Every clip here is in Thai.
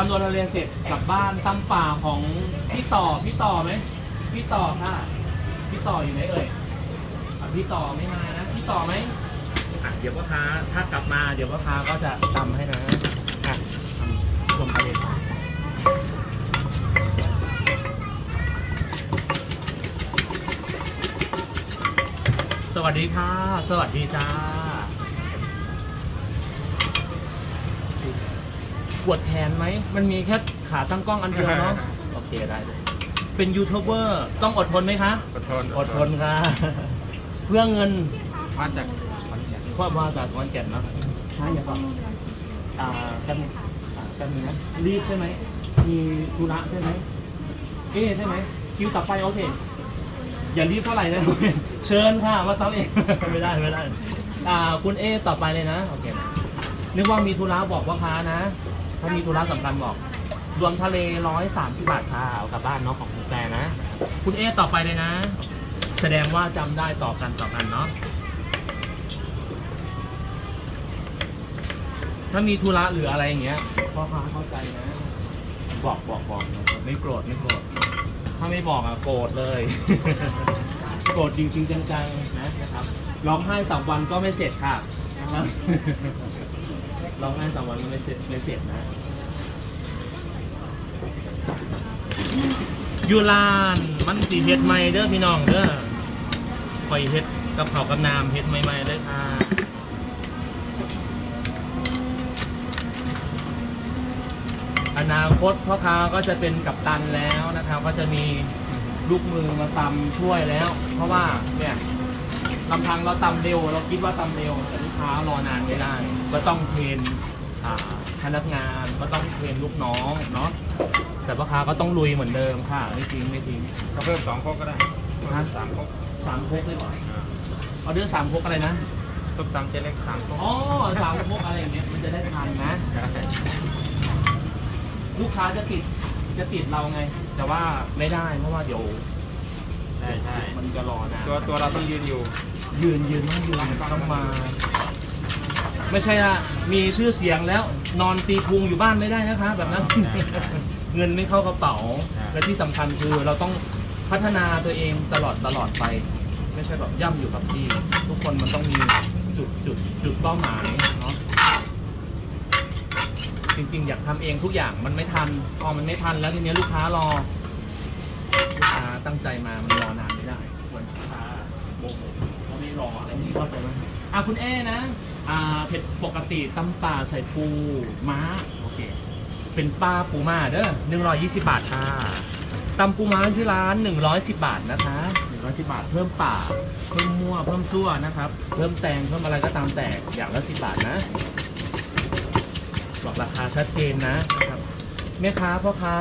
ทำโดนทะเลเสร็จกลับบ้านตำป่าของพี่ต่อพี่ต่อไหมพี่ต่อค่ะพี่ต่ออยู่ไหนเอ่ยอะพี่ต่อไม่มานะพี่ต่อไหมอะเดี๋ยวพ่อค้าถ้ากลับมาเดี๋ยวพ่อค้าก็จะตำให้นะอะทำลงทะเลสวัสดีค่ะ สวัสดีจ้า ปวดแขนไหม มันมีแค่ขาตั้งกล้องอันเดียวเนาะ โอเคได้เลยเป็นยูทูบเบอร์ต้องอดทนไหมคะ อดทนอดทนค่ะ เพื่อเงินมาจากขอนแก่นเพราะมาจากขอนแก่นเนาะใช่ครับอ่ากันอ่ากันนะรีบใช่ไหม มีธุระใช่ไหม เอ๊ะใช่ไหม คิวต่อไปโอเค อย่ารีบเท่าไหร่นะ เชิญค่ะมาตามเอง ไม่ได้ไม่ได้ อ่าคุณเอต่อไปเลยนะ โอเคนะนึกว่ามีธุระบอกว่าค้านะ ถ้ามีธุระสำคัญบอก รวมทะเลร้อยสามสิบบาทค่ะเอากลับบ้านเนาะของคุณแปรนะ คุณเอต่อไปเลยนะ แสดงว่าจำได้ต่อกันต่อกันเนาะถ้ามีธุระหรืออะไรอย่างเงี้ยพ่อค้าเข้าใจนะ บอกบอกบอกไม่โกรธไม่โกรธถ้าไม่บอกอะโกรธเลย โกรธจริงๆจังๆนะนะครับร้องไห้สามวันก็ไม่เสร็จค่ะนะครับ ร้องไห้สามวันก็ไม่เสร็จไม่เสร็จนะยูลานมันสีเฮ็ดใหม่เด้อพี่น้องเด้อคอยเฮ็ดกับเขากับน้ำเฮ็ดใหม่ๆเลยค่ะอนาคตพ่อค้าก็จะเป็นกัปตันแล้วนะครับ ก็จะมีลูกมือมาตำช่วยแล้ว เพราะว่าเนี่ย ลำพังเราตำเร็ว เราคิดว่าตำเร็วแต่ลูกค้ารอนานไม่ได้ ก็ต้องเทรนอ่าพนักงานก็ต้องเทรนลูกน้องเนาะแต่พ่อค้าก็ต้องลุยเหมือนเดิมค่ะ ไม่ทิ้งไม่ทิ้งก็เพิ่มสองครกก็ได้ฮะสามครกสามพกเลยก่อนอ่าออเดอร์สามพกอะไรนะส้มตำเจเล็กสามครกอ๋อสามพกอะไรอย่างเงี้ยมันจะได้ทันนะ ลูกค้าจะติดจะติดเราไง แต่ว่าไม่ได้เพราะว่าเดี๋ยวใช่ใช่มันจะรอนานตัวตัวเราต้องยืนอยู่ ยืนยืนต้องยืนต้องมา ไม่ใช่ละมีชื่อเสียงแล้ว นอนตีพุงอยู่บ้านไม่ได้นะคะ แบบนั้นเงินไม่เข้ากระเป๋าและที่สำคัญคือเราต้องพัฒนาตัวเองตลอดตลอดไป ไม่ใช่แบบย่ำอยู่กับที่ ทุกคนมันต้องมีจุดจุดจุดเป้าหมายเนาะจริงๆ อยากทำเองทุกอย่างมันไม่ทันพอมันไม่ทันแล้วทีเนี้ยลูกค้ารอลูกค้า ตั้งใจมา มันรอนานไม่ได้ควรลูกค้าโมโหเขาไม่รออะไรนี่เข้าใจไหมอะคุณเอ้นะ อ่าเผ็ดปกติตำป่าใส่ปูม้า โอเค เป็นปลาปูม้าเด้อหนึ่งร้อยยี่สิบบาทค่ะตำปูม้าที่ร้านหนึ่งร้อยสิบบาทนะคะหนึ่งร้อยสิบบาทเพิ่มป่า เพิ่มมั่ว เพิ่มซั่วนะครับ เพิ่มแตง เพิ่มอะไรก็ตามแต่อย่างละสิบบาทนะบอกราคาชัดเจนนะนะครับแม่ค้าพ่อค้า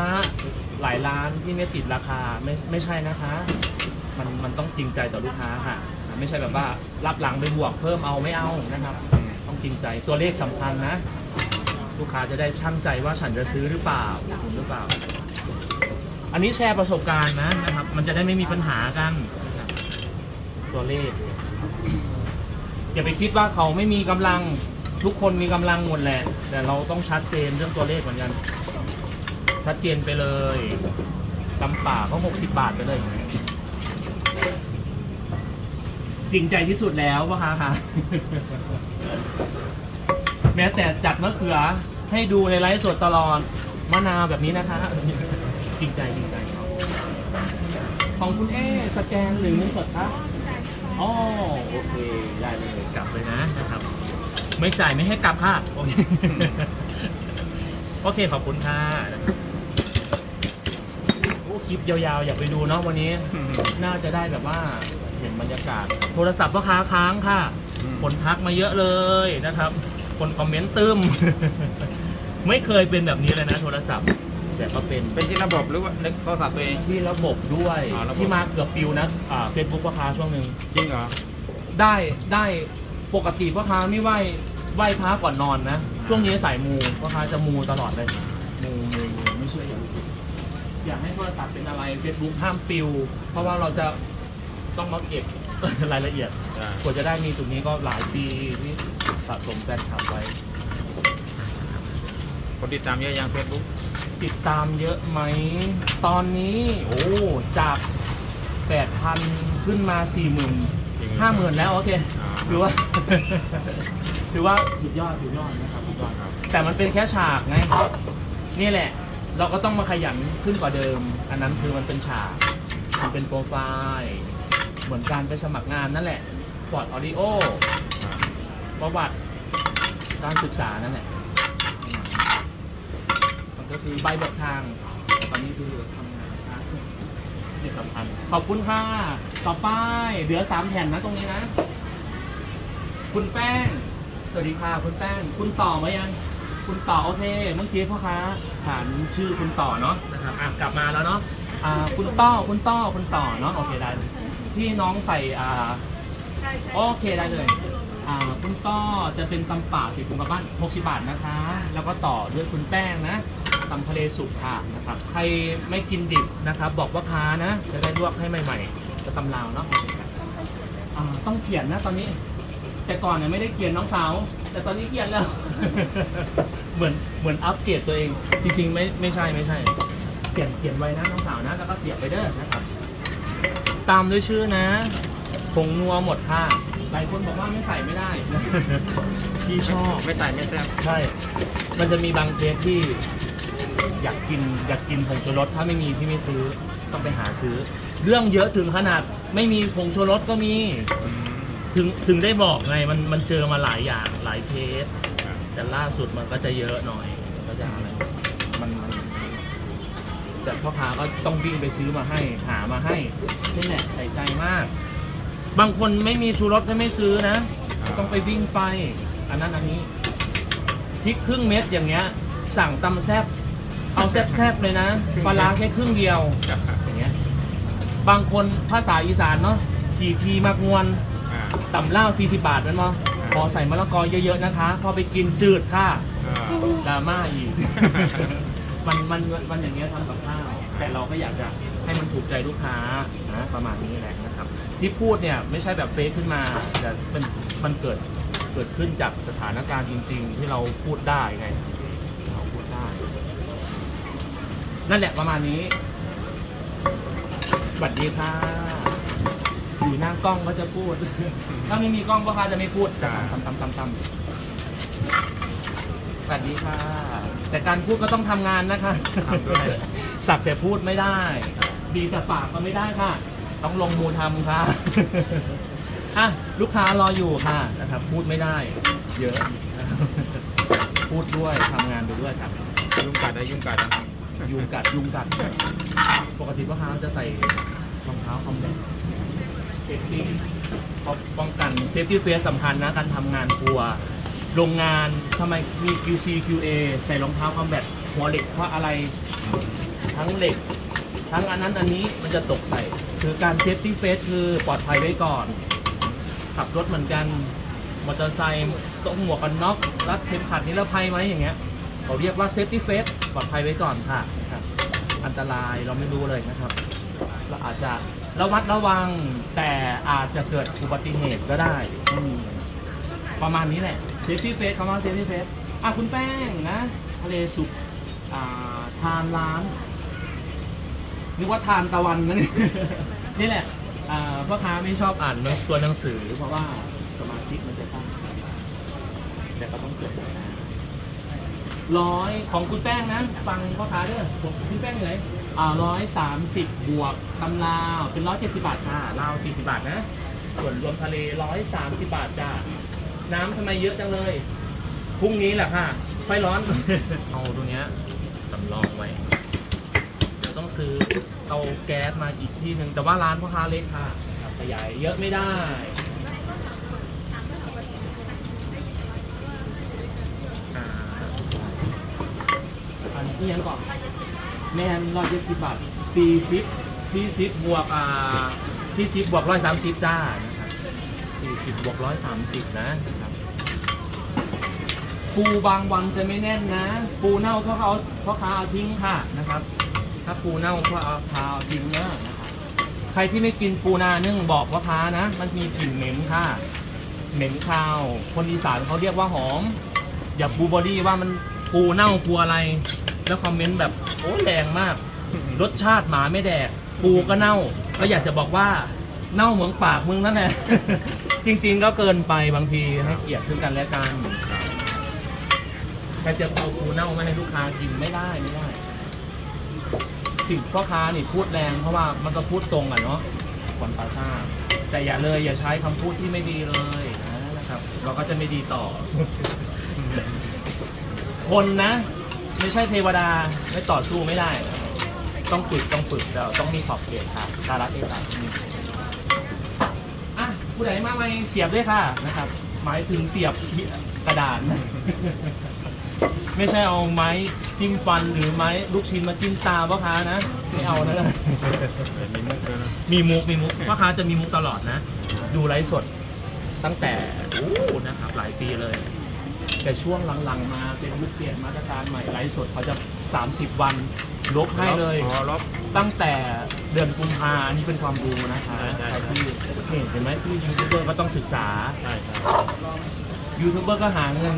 หลายร้านที่ไม่ติดราคาไม่ไม่ใช่นะคะ มันมันต้องจริงใจต่อลูกค้าค่ะไม่ใช่แบบว่ารับหลังไปบวกเพิ่มเอาไม่เอานะครับ ต้องจริงใจตัวเลขสำคัญนะ ลูกค้าจะได้ช่างใจว่าฉันจะซื้อหรือเปล่าหรือเปล่า อันนี้แชร์ประสบการณ์นะนะครับ มันจะได้ไม่มีปัญหากัน ตัวเลขอย่าไปคิดว่าเขาไม่มีกำลังทุกคนมีกำลังหมดแหละแต่เราต้องชัดเจนเรื่องตัวเลขเหมือนกัน ชัดเจนไปเลยตำป่าก็หกสิบบาทไปเลยจริงใจที่สุดแล้วพ่อค้าค่ะ แม้แต่จัดมะเขือให้ดูในไลฟ์สดตลอดมะนาวแบบนี้นะคะ จริงใจจริงใจของคุณเอสแกนหรือเงินสดครับอ๋อโอเค ได้เลยกลับเลยนะนะครับ ไม่จ่ายไม่ให้กลับค่ะ โอเค ขอบคุณค่ะ คลิปยาวๆ อยากไปดูเนาะวันนี้ น่าจะได้แบบว่าเห็นบรรยากาศ โทรศัพท์พ่อค้าค้างค่ะคนทักมาเยอะเลยนะครับ คนคอมเมนต์ตึม ไม่เคยเป็นแบบนี้เลยนะ โทรศัพท์ แต่ก็เป็น เป็นที่ระบบหรือว่าเล็กโทรศัพท์ตัวเอง ที่ระบบด้วย อ๋อระบบ ที่มาเกือบปิวนะอ่าเฟซบุ๊กพ่อค้าช่วงหนึ่ง จริงเหรอ ได้ได้ปกติพ่อค้าไม่ไหวไหวพระก่อนนอนนะ ช่วงนี้สายมูพ่อค้าจะมูตลอดเลย มูมูมูไม่เชื่ออย่า อยากให้โทรศัพท์เป็นอะไรเฟซบุ๊กห้ามปิว เพราะว่าเราจะต้องมาเก็บ รายละเอียดกว่าจะได้มีจุดนี้ก็หลายปีที่สะสมแฟนคลับไว้ผคนติดตามเยอะยังเฟซบุ๊กติดตามเยอะไหม ตอนนี้โอ้จาก8,000 ขึ้นมา 40,000 50,000 แล้ว โอเคถือว่า ถือว่าสุดยอดสุดยอดนะครับสุดยอดครับ แต่มันเป็นแค่ฉากไง นี่แหละ เราก็ต้องมาขยันขึ้นกว่าเดิม อันนั้นคือมันเป็นฉากมันเป็นโปรไฟล์เหมือนการไปสมัครงานนั่นแหละพอร์ตออดิโอประวัติการศึกษานั่นแหละ มันก็คือใบเบิกทางตอนนี้คือทำงานนะนี่สำคัญ ขอบคุณค่ะ ต่อไปเหลือสามแผ่นนะตรงนี้นะ คุณแป้ง สวัสดีค่ะ คุณแป้ง คุณต่อมายัง คุณต่อโอเคเมื่อกี้พ่อค้าถามชื่อคุณต่อเนาะนะครับอะกลับมาแล้วเนาะอ่าคุณต้อคุณต้อคุณต่อเนาะโอเคได้เลยที่น้องใส่อ่าใช่ใช่โอเคได้เลยอ่าคุณต้อจะเป็นตำป่าสีคุณกระบ้าน60บาทนะคะ แล้วก็ต่อด้วยคุณแป้งนะตำทะเลสุกค่ะนะครับใครไม่กินดิบนะครับ บอกว่าค้านะ จะได้ลวกให้ใหม่ ๆ จะตำลาวเนาะอ่าต้องเขียนนะตอนนี้ แต่ก่อนเนี่ยไม่ได้เขียนน้องสาว แต่ตอนนี้เขียนแล้ว เหมือนเหมือนอัปเกรดตัวเอง จริง ๆ ไม่ไม่ใช่ไม่ใช่ เขียนเขียนไว้นะน้องสาวนะ แล้วก็เสียบไปเด้อนะครับ ตามด้วยชื่อนะผงนัวหมดค่ะหลายคนบอกว่าไม่ใส่ไม่ได้พี่ชอบไม่ใส่ไม่แซ่บใช่ มันจะมีบางเคสที่อยากกินอยากกินผงชูรสถ้าไม่มีพี่ไม่ซื้อต้องไปหาซื้อ เรื่องเยอะถึงขนาด ไม่มีผงชูรสก็มีอืม ถึงถึงได้บอกไงมันมันเจอมาหลายอย่างหลายเคสแต่ล่าสุดมันก็จะเยอะหน่อยก็จะอะไรมันมันแต่พ่อค้าก็ต้องวิ่งไปซื้อมาให้หามาให้นี่แหละใส่ใจมาก บางคนไม่มีชูรสก็ไม่ซื้อนะ ต้องไปวิ่งไป อันนั้นอันนี้พริกครึ่งเม็ดอย่างเงี้ย สั่งตำแซบเอาแซบแซบเลยนะปลาร้าแค่ครึ่งเดียวครับอย่างเงี้ยบางคนภาษาอีสานเนาะขี่ทีมากงวน ต่ำเหล้า40 บาทนั่นมั้งพอใส่มะละกอเยอะๆนะคะ พอไปกินจืดค่ะอ่าดราม่าอีก มันมันมันอย่างเงี้ยทำกับข้าว แต่เราก็อยากจะให้มันถูกใจลูกค้านะประมาณนี้แหละนะครับ ที่พูดเนี่ยไม่ใช่แบบเฟซขึ้นมา แต่เป็นมันเกิดเกิดขึ้นจากสถานการณ์จริง ๆ ที่เราพูดได้ไงเราพูดได้ นั่นแหละประมาณนี้สวัสดีค่ะ อยู่หน้ากล้องก็จะพูด ถ้าไม่มีกล้องพ่อค้าจะไม่พูดจะทำทำทำทำสวัสดีค่ะ แต่การพูดก็ต้องทำงานนะคะทำด้วย สักแต่พูดไม่ได้ ดีแต่ปากก็ไม่ได้ค่ะ ต้องลงมือทำค่ะอะลูกค้ารออยู่ค่ะนะครับ พูดไม่ได้ เยอะนะครับพูดด้วยทำงานไปด้วยครับ ยุ่งกัดได้ยุ่งกัดนะยุงกัดยุงกัด ปกติพ่อค้าจะใส่รองเท้าคอมแบท เซฟตี้ป้องกันเซฟตี้เฟสสำคัญนะการทำงานครัว โรงงานทำไมมี QC QA ใส่รองเท้าคอมแบทหัวเหล็กเพราะอะไรทั้งเหล็ก ทั้งอันนั้นอันนี้มันจะตกใส่ คือการเซฟตี้เฟสคือปลอดภัยไว้ก่อน ขับรถเหมือนกันมอเตอร์ไซค์ต้องหมวกกันน็อกรัดเข็มขัดนิรภัยไหมอย่างเงี้ยเขาเรียกว่าเซฟตี้เฟสปลอดภัยไว้ก่อนค่ะ อันตรายเราไม่รู้เลยนะครับ เราอาจจะ ระวัดระวังแต่อาจจะเกิดอุบัติเหตุก็ได้อืมประมาณนี้แหละเซฟตี้เฟสคำว่าเซฟตี้เฟสอะคุณแป้งนะทะเลสุกอ่าทานร้านนึกว่าทานตะวันนะนี่ นี่แหละอ่าพ่อค้าไม่ชอบอ่านตัวหนังสือเพราะว่าสมาธิมันจะสั้นแต่ก็ต้องเกิดนะร้อยของคุณแป้งนะ ฟังพ่อค้าเด้อผมคุณแป้งอยู่ไหนอ่า ร้อยสามสิบบวกตำลาวเป็นร้อยเจ็ดสิบาทค่ะลาวสี่สิบาทนะ ส่วนรวมทะเลร้อยสามสิบาทจ้าน้ำทำไมเยอะจังเลย พรุ่งนี้แหละค่ะไฟร้อน เอาตัวเนี้ยสำรองไว้เดี๋ยวต้องซื้อเตาแก๊สมาอีกที่หนึ่งแต่ว่าร้านพ่อค้าเล็กค่ะขยายเยอะไม่ได้อ่าอันนี้ยังก่อน แมนร้อยเจ็ดสิบบาทสี่สิบสี่สิบบวกอ่าสี่สิบบวกร้อยสามสิบจ้านะครับสี่สิบบวกร้อยสามสิบนะครับปูบางวันจะไม่แน่นนะ ปูเน่าเพราะเขาเพราะเขาเอาทิ้งค่ะนะครับ ถ้าปูเน่าเพราะเอาเขาเอาทิ้งเนอะนะครับใครที่ไม่กินปูนานึ่งบอกว่าค้านะ มันมีกลิ่นเหม็นค่ะ เหม็นคาว คนอีสานเขาเรียกว่าหอม อย่าบูบอดี้ว่ามันปูเน่าปูอะไร แล้วคอมเมนต์แบบโอ้แรงมาก รสชาติหมาไม่แดกปูก็เน่าก็อยากจะบอกว่าเน่าเหมืองปากมึงนั่นแหละ จริง ๆ ก็เกินไปบางทีให้เกียรติซึ่งกันและกันใครจะเอาปูเน่ามาให้ลูกค้ากินไม่ได้ไม่ได้สิ่งพ่อค้านี่พูดแรงเพราะว่ามันก็พูดตรงอะเนาะขวัญปาชาแต่อย่าเลยอย่าใช้คำพูดที่ไม่ดีเลยนะครับ เราก็จะไม่ดีต่อ คนนะ ไม่ใช่เทวดาไม่ต่อสู้ไม่ได้ ต้องฝึกต้องฝึกแล้วต้องมีขอบเขตค่ะการรัเทศะอะผู้ใดมาไม่เสียบด้วยค่ะนะครับหมายถึงเสียบกระดาษไม่ใช่เอาไม้จิ้มฟันหรือไม้ลูกชิ้นมาจิ้มตาพ่อค้านะไม่เอานะมีมุกด้วยนะมีมุกมีมุกพ่อค้าจะมีมุกตลอดนะ ดูไลฟ์สดตั้งแต่โอ้นะครับหลายปีเลย แต่ช่วงหลังๆมาเป็นยุคเปลี่ยนมาตรการใหม่ไลฟ์สดเขาจะ 30 วันลบให้เลย อ๋อลบ ตั้งแต่เดือนกุมภาอันนี้เป็นความรู้นะคะใช่ใช่ใครที่เห็นเห็นไหมที่ยูทูบเบอร์ก็ต้องศึกษา ใช่ใช่ ยูทูบเบอร์ก็หาเงิน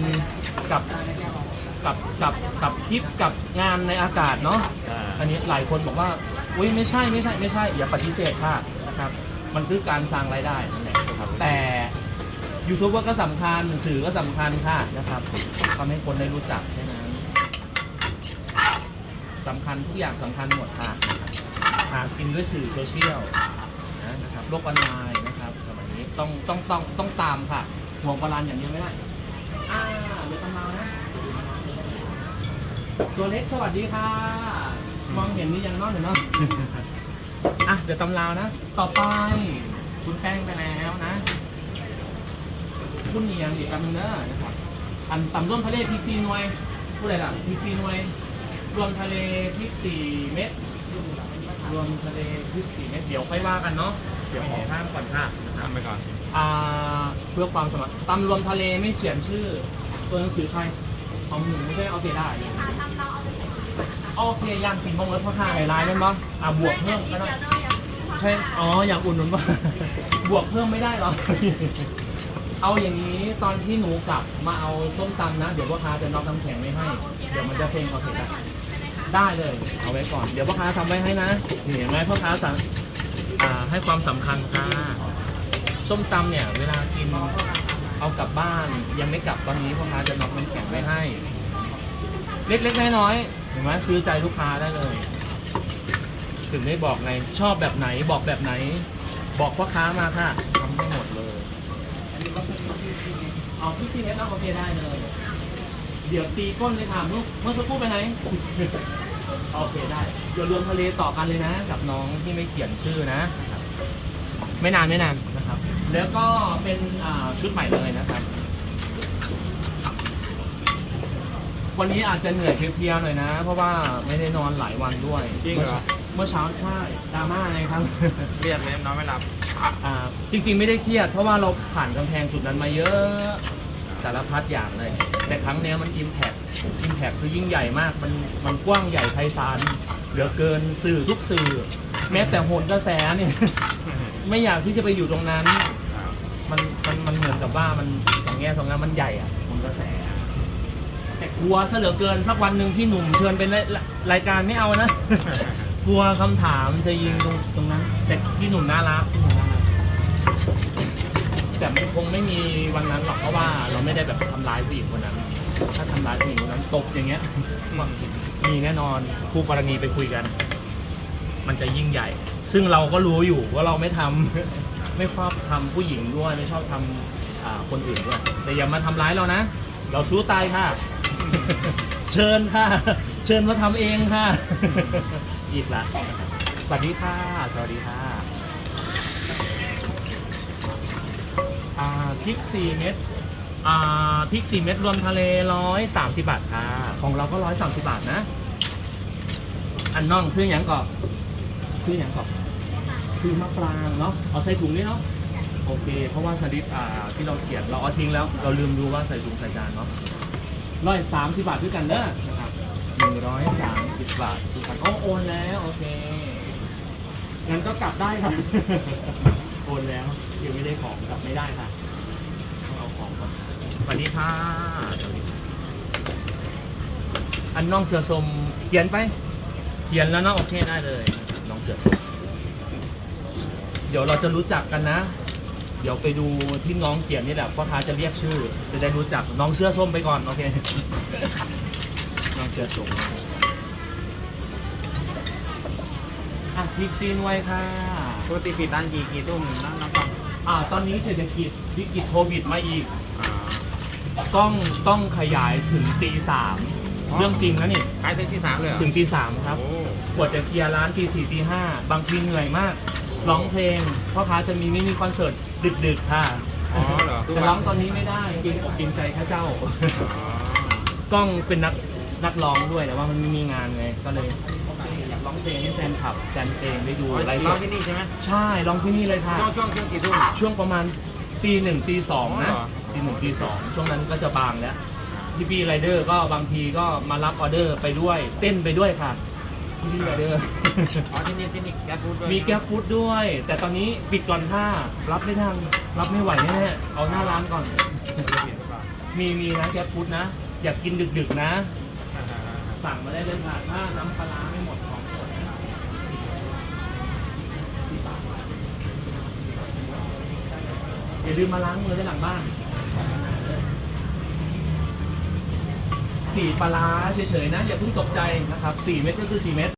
กับกับกับกับคลิปกับงานในอากาศเนาะใช่อันนี้หลายคนบอกว่า อุ้ยไม่ใช่ไม่ใช่ไม่ใช่อย่าปฏิเสธค่ะนะครับ มันคือการสร้างรายได้นั่นแหละนะครับแต่ ยูทูบเบอร์ก็สำคัญสื่อก็สำคัญค่ะนะครับทำให้คนได้รู้จักแค่นั้นสำคัญทุกอย่างสำคัญหมดค่ะหากินด้วยสื่อโซเชียลนะครับโลกออนไลน์นะครับสมัยนี้ต้องต้องต้องต้องตามค่ะห่วงโบราณอย่างเดียวไม่ได้อ่าเดี๋ยวตำนานนะตัวเล็กสวัสดีค่ะ มองเห็นนี่ยังนอนอยู่เนาะอะเดี๋ยวตำราวนะ ต่อไป คุณแป้งไปแล้วนะ คุณเนียงอีกคำหนึงเนอะนะครับอันต่ำร่วมทะเลพริกซีหน่วยผู้ใดล่ะพริกซีหน่วย รวมทะเลพริกสี่เม็ดรวมทะเลพริกสี่เม็ดเดี๋ยวค่อยว่ากันเนาะเดี๋ยวขอข้ามก่อนค่ะนะครับทำไปก่อนอ่าเพื่อความสมัครตำรวมทะเลไม่เขียนชื่อ ตัวหนังสือใครของหนูไม่ใช่เอาเสียได้โอเคย่างกินบ้งแล้วพ่อข้าไอ้ลายนั่นบ้างอ่าบวกเพิ่มก็ได้ใช่ อ๋อ อยากอุ่นหนุนบ้างบวกเพิ่มไม่ได้หรอ เอาอย่างนี้ตอนที่หนูกลับมาเอาส้มตำนะ เดี๋ยวพ่อค้าจะนอกน้ำแข็งไม่ให้ เดี๋ยวมันจะเซ็งโอเคได้ได้เลย เอาไว้ก่อน เดี๋ยวพ่อค้าทำไว้ให้นะนี่เห็นไหมพ่อค้าสั่งอ่าให้ความสำคัญค่ะส้มตำเนี่ย เวลากินเอากลับบ้าน ยังไม่กลับตอนนี้พ่อค้าจะน็อกน้ำแข็งไว้ให้ เล็กๆน้อยๆเห็นไหมซื้อใจลูกค้าได้เลย ถึงได้บอกไงชอบแบบไหนบอกแบบไหน บอกพ่อค้ามาค่ะทำให้หมดเลย เอาพี่ซีเอสเอาโอเคได้เลย เดี๋ยวตีก้นเลยถามลูกเมื่อสักครู่ไปไหน โอเคได้ เดี๋ยวรวมทะเลต่อกันเลยนะ กับน้องที่ไม่เขียนชื่อนะนะครับไม่นานไม่นานนะครับ แล้วก็เป็นอ่าชุดใหม่เลยนะครับ วันนี้อาจจะเหนื่อยเพลียๆหน่อยนะ เพราะว่าไม่ได้นอนหลายวันด้วย จริงเหรอ เมื่อเช้าใช่ดราม่าไงครับเครียดเลยนอนไม่หลับ อ่าจริงๆไม่ได้เครียด เพราะว่าเราผ่านกำแพงจุดนั้นมาเยอะสารพัดอย่างเลย แต่ครั้งเนี้ยมันอิมแพ t อิมแพ t คือยิ่งใหญ่มาก มันมันกว้างใหญ่ไพศาลเหลือเกินสื่อทุกสื่อ แม้แต่โหนกระแสเนี่ย ไม่อยากที่จะไปอยู่ตรงนั้น มันมันมันเหมือนกับว่ามันสองแง่สองงานมันใหญ่อะโหนกระแส แต่กลัวซะเหลือเกินสักวันหนึ่งพี่หนุ่มเชิญเป็นรายรายการไม่เอานะ กลัวคำถามจะยิงตรงตรงนั้น แต่พี่หนุ่มน่ารักพี่หนุ่มน่ารัก แต่มันคงไม่มีวันนั้นหรอกเพราะว่าเราไม่ได้แบบทำร้ายผู้หญิงคนนั้น ถ้าทำร้ายผู้หญิงคนนั้นตบอย่างเงี้ยมีแน่นอนคู่กรณีไปคุยกัน มันจะยิ่งใหญ่ ซึ่งเราก็รู้อยู่ว่าเราไม่ทำ ไม่ชอบทำผู้หญิงด้วยไม่ชอบทำอ่าคนอื่นด้วยแต่อย่ามาทำร้ายเรานะ เราสู้ตายค่ะ เชิญค่ะ เชิญมาทำเองค่ะ อีกละสวัสดีค่ะ สวัสดีค่ะ อ่าพริกสี่เม็ดอ่าพริกสี่เม็ดรวมทะเลร้อยสามสิบบาทค่ะของเราก็ร้อยสามสิบบาทนะ อันน้องซื้อหยังก่อนซื้อหยังก่อนซื้อมะปรางเนาะเอาใส่ถุงนี่เนาะโอเค เพราะว่าสลิปอ่าที่เราเขียนเราเอาทิ้งแล้ว เราลืมดูว่าใส่ถุงใส่จานเนาะร้อยสามสิบบาทด้วยกันเด้อนะครับหนึ่งร้อยสามสิบบาททุกคนโอ้โอนแล้ว โอเคงั้นก็กลับได้ค่ะโอนแล้ว ยังไม่ได้ของกลับไม่ได้ค่ะต้องเอาของก่อนสวัสดีค่ะสวัสดีค่ะอันน้องเสือสมเขียนไปเขียนแล้วเนาะโอเคได้เลยน้องเสือสมเดี๋ยวเราจะรู้จักกันนะ เดี๋ยวไปดูที่น้องเขียนนี่แหละพ่อค้าจะเรียกชื่อ จะได้รู้จักน้องเสื้อส้มไปก่อนโอเคน้องเสื้อส้มอะพลิกซีนไว้ค่ะ ปกติปิดร้านกี่กี่ทุ่มนับนับก่อนอ่าตอนนี้เศรษฐกิจวิกฤตโควิดมาอีกอ่าต้องต้องขยายถึงตีสามอ๋อเรื่องจริงนะนี่ขายถึงที่สามเลยเหรอถึงตีสามครับ โอ้กว่าจะเคลียร์ร้านตีสี่ตีห้าบางทีเหนื่อยมาก ร้องเพลงพ่อค้าจะมีมินิคอนเสิร์ตดึกๆค่ะอ๋อเหรอทุกแต่วัร้องตอนนี้ไม่ได้เกินอกเกินใจข้าเจ้า อ๋อกล้องเป็นนักนักร้องด้วยแต่ว่ามันไม่มีงานไงก็เลยอยาก ร้องเพลงให้แฟนคลับแฟนเพลงได้ดูอ๋อไลฟ์สร้านดที่นี่ใช่ไหมใช่ร้องที่นี่เลยค่ะ ช่วงช่วงช่วงกี่ทุ่ม ช่วงประมาณตีหนึ่งตีสองนะอ๋อเหรอ ตีหนึ่งตีสองช่วงนั้นก็จะบางแล้วพี่พี่ไรเดอร์ก็บางทีก็มารับออเดอร์ไปด้วย เต้นไปด้วยค่ะพี่พี่ไรเดอร์ อ๋อที่นี่ที่นี่แก๊สฟู้ดด้วยมีแก๊ปฟู้ดด้วย แต่ตอนนี้ปิดก่อนค่ะรับไม่ทันรับไม่ไหวแน่ๆเอาหน้าร้านก่อน มีมีนะแก๊ปฟู้ดนะ อยากกินดึกๆนะ สั่งมาได้เลยค่ะถ้าน้ำปลาร้าไม่หมดของหมด อย่าลืมมาล้างมือไว้หลังบ้านสี่ปลาร้าเฉยๆนะ อย่าเพิ่งตกใจนะครับสี่เม็ดก็คือสี่เม็ด